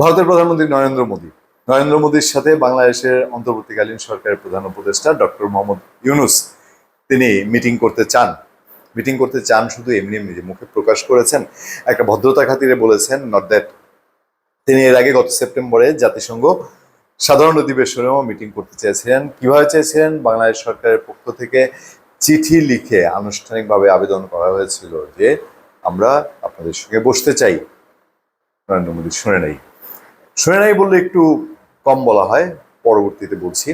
ভারতের প্রধানমন্ত্রী নরেন্দ্র মোদী। নরেন্দ্র মোদীর সাথে বাংলাদেশের অন্তর্বর্তীকালীন সরকারের প্রধান উপদেষ্টা ডক্টর মোহাম্মদ ইউনুস তিনি মিটিং করতে চান। মিটিং করতে চান শুধু এমনি এমনি যে মুখে প্রকাশ করেছেন। একটা ভদ্রতা খাতিরে বলেছেন নট দ্যাট তিনি এর আগে গত সেপ্টেম্বরে জাতিসংঘ সাধারণ অধিবেশনেও মিটিং করতে চেয়েছিলেন। কীভাবে চেয়েছিলেন? বাংলাদেশ সরকারের পক্ষ থেকে চিঠি লিখে আনুষ্ঠানিকভাবে আবেদন করা হয়েছিল যে আমরা আপনাদের সঙ্গে বসতে চাই। নরেন্দ্র মোদী শুনে নেই। শুনে বললে একটু কম বলা হয়, পরবর্তীতে বলছি।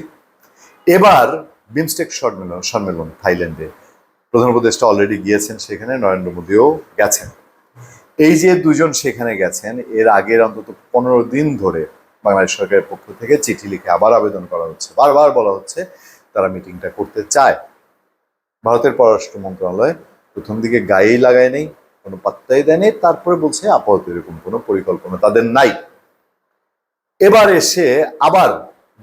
এবার বিমস্টেক সম্মেলন সম্মেলন থাইল্যান্ডে। প্রধান উপদেষ্টা অলরেডি গিয়েছেন সেখানে, নরেন্দ্র মোদীও গেছেন। এই যে দুজন সেখানে গেছেন, এর আগের অন্তত পনেরো দিন ধরে বাংলাদেশ সরকারের পক্ষ থেকে চিঠি লিখে আবার আবেদন করা হচ্ছে, বারবার বলা হচ্ছে তারা মিটিংটা করতে চায়। ভারতের পররাষ্ট্র মন্ত্রণালয় প্রথম দিকে গায়েই লাগায় নেই, কোনো পাত্তাই দেয়নি, তারপরে বলছে আপাতত এরকম কোনো পরিকল্পনা তাদের নাই। এবার এসে আবার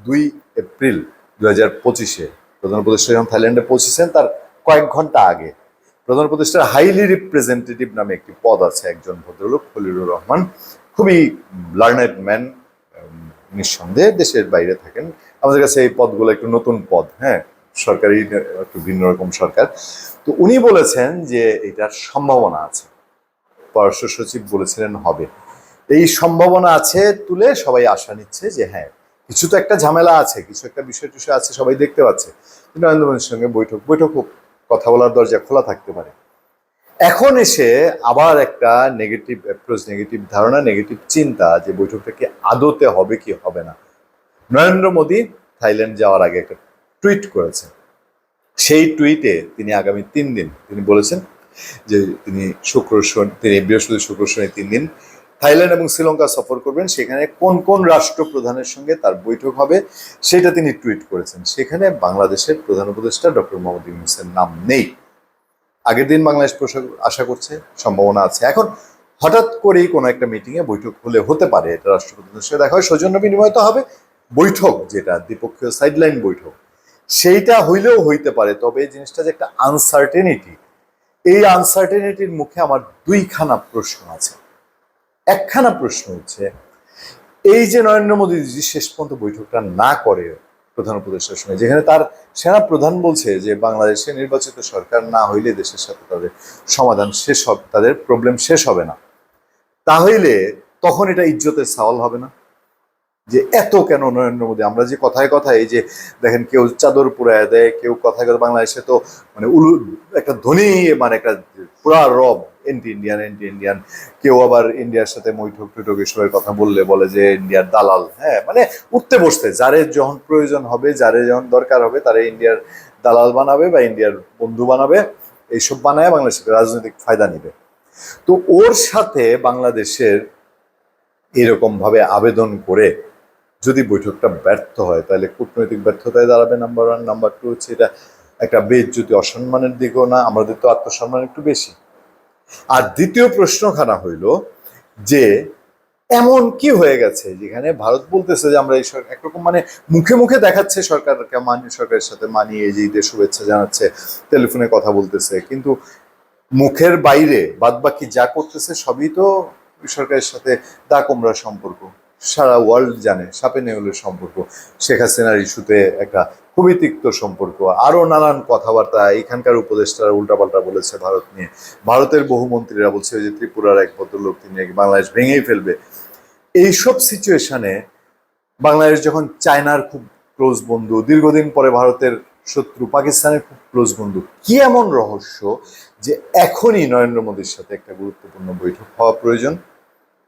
দুই এপ্রিল দু হাজার পঁচিশে প্রধান উপদেষ্টা থাইল্যান্ডে পৌঁছেছেন, তার কয়েক ঘণ্টা আগে প্রধান হাইলি রিপ্রেজেন্টেটিভ নামে একটি পদ আছে একজন ভদ্রলোক, খলিলুর রহমান। খুবই লার্নেড ম্যান নিঃসন্দেহে দেশের বাইরে থাকেন। আমাদের কাছে এই পদগুলো একটু নতুন পদ হ্যাঁ? সরকারি, একটু ভিন্ন রকম সরকার। তো উনি বলেছেন যে এটার সম্ভাবনা আছে। পররাষ্ট্র সচিব বলেছিলেন হবে। এই সম্ভাবনা আছে তুলে সবাই আশা নিচ্ছে যে হ্যাঁ কিছু তো একটা ঝামেলা আছে, কিছু একটা বিষয় টিষয় আছে, সবাই দেখতে পাচ্ছে। নরেন্দ্র মোদীর সঙ্গে বৈঠক বৈঠক কথা বলার দরজা খোলা থাকতে পারে। এখন এসে আবার একটা নেগেটিভ অ্যাপ্রোচ নেগেটিভ ধারণা নেগেটিভ চিন্তা যে বৈঠকটা কি আদতে হবে কি হবে না। নরেন্দ্র মোদী থাইল্যান্ড যাওয়ার আগে একটা টুইট করেছেন। সেই টুইটে তিনি আগামী তিন দিন, তিনি বলেছেন যে তিনি শুক্র শনি, তিনি বৃহস্পতি শুক্র শনি তিন দিন থাইল্যান্ড এবং শ্রীলঙ্কা সফর করবেন, সেখানে কোন কোন রাষ্ট্রপ্রধানের সঙ্গে তার বৈঠক হবে, সেটা তিনি টুইট করেছেন। সেখানে বাংলাদেশের প্রধান উপদেষ্টা ডক্টর মোহাম্মদ ইউনুসের নাম নেই। আগের দিন বাংলাদেশ আশা করছে, সম্ভাবনা আছে। এখন হঠাৎ করেই কোনো একটা মিটিংয়ে বৈঠক হলে হতে পারে, এটা রাষ্ট্রপ্রধানের সাথে দেখা হয়, সৌজন্য বিনিময় তো হবে। বৈঠক যেটা, দ্বিপক্ষীয় সাইডলাইন বৈঠক, সেইটা হইলেও হইতে পারে, তবে এই জিনিসটা যে একটা আনসার্টেনিটি এই আনসার্টেনিটির মুখে আমার দুইখানা প্রশ্ন আছে। একখানা প্রশ্ন হচ্ছে, এই যে নরেন্দ্র মোদী শেষ পর্যন্ত বৈঠকটা না করে প্রধান উপদেষ্টার সঙ্গে, যেখানে তার সেনা প্রধান বলছে যে বাংলাদেশে নির্বাচিত সরকার না হইলে দেশের সাথে তাদের সমাধান শেষ হবে, তাদের প্রবলেম শেষ হবে না। তাহলে তখন এটা ইজ্জতের সওয়াল হবে না? যে এত কেন নরেন্দ্র মোদী? আমরা যে কথায় কথায় এই যে দেখেন কেউ চাদর পুরায় দেয়, কেউ কথায় কথা বাংলাদেশে তো মানে উলু, একটা ধনী মানে একটা পুরা রব এন্টি ইন্ডিয়ান এন্টি ইন্ডিয়ান। কেউ আবার ইন্ডিয়ার সাথে মৈঠক টৈঠক এসবের কথা বললে বলে যে ইন্ডিয়ার দালাল। হ্যাঁ মানে উঠতে বসতে, যারে যখন প্রয়োজন হবে, যারে যখন দরকার হবে, তারা ইন্ডিয়ার দালাল বানাবে বা ইন্ডিয়ার বন্ধু বানাবে, এইসব বানায় বাংলাদেশের রাজনৈতিক ফায়দা নিবে। তো ওর সাথে বাংলাদেশের এরকম ভাবে আবেদন করে যদি বৈঠকটা ব্যর্থ হয়, তাহলে কূটনৈতিক ব্যর্থতায় দাঁড়াবে নাম্বার ওয়ান নাম্বার টু হচ্ছে এটা একটা বেজ্জতি, অসম্মানের দিকেও না, আমাদের তো আত্মসম্মান একটু বেশি। আর দ্বিতীয় প্রশ্নখানা হইল যে, এমন কি হয়ে গেছে যেখানে ভারত বলতেছে যে আমরা এই একরকম মানে মুখে মুখে দেখাচ্ছে সরকারকে, মানি সরকারের সাথে মানিয়ে যে শুভেচ্ছা জানাচ্ছে, টেলিফোনে কথা বলতেছে, কিন্তু মুখের বাইরে বাদ বাকি যা করতেছে সবই তো সরকারের সাথে দা কোমরা সম্পর্ক। সারা ওয়ার্ল্ড জানে, সাপে নেউলের সম্পর্ক। শেখ হাসিনার ইস্যুতে একটা খুবই তিক্ত সম্পর্ক। আরও নানান কথাবার্তা, এখানকার উপদেষ্টারা উল্টাপাল্টা বলেছে ভারত নিয়ে। ভারতের বহু মন্ত্রীরা বলছে যে ত্রিপুরার এক ভদ্রলোক, তিনি বাংলাদেশ ভেঙেই ফেলবে। এইসব সিচুয়েশনে বাংলাদেশ যখন চায়নার খুব ক্লোজ বন্ধু, দীর্ঘদিন পরে ভারতের শত্রু পাকিস্তানের খুব ক্লোজ বন্ধু, কি এমন রহস্য যে এখনই নরেন্দ্র মোদীর সাথে একটা গুরুত্বপূর্ণ বৈঠক হওয়া প্রয়োজন?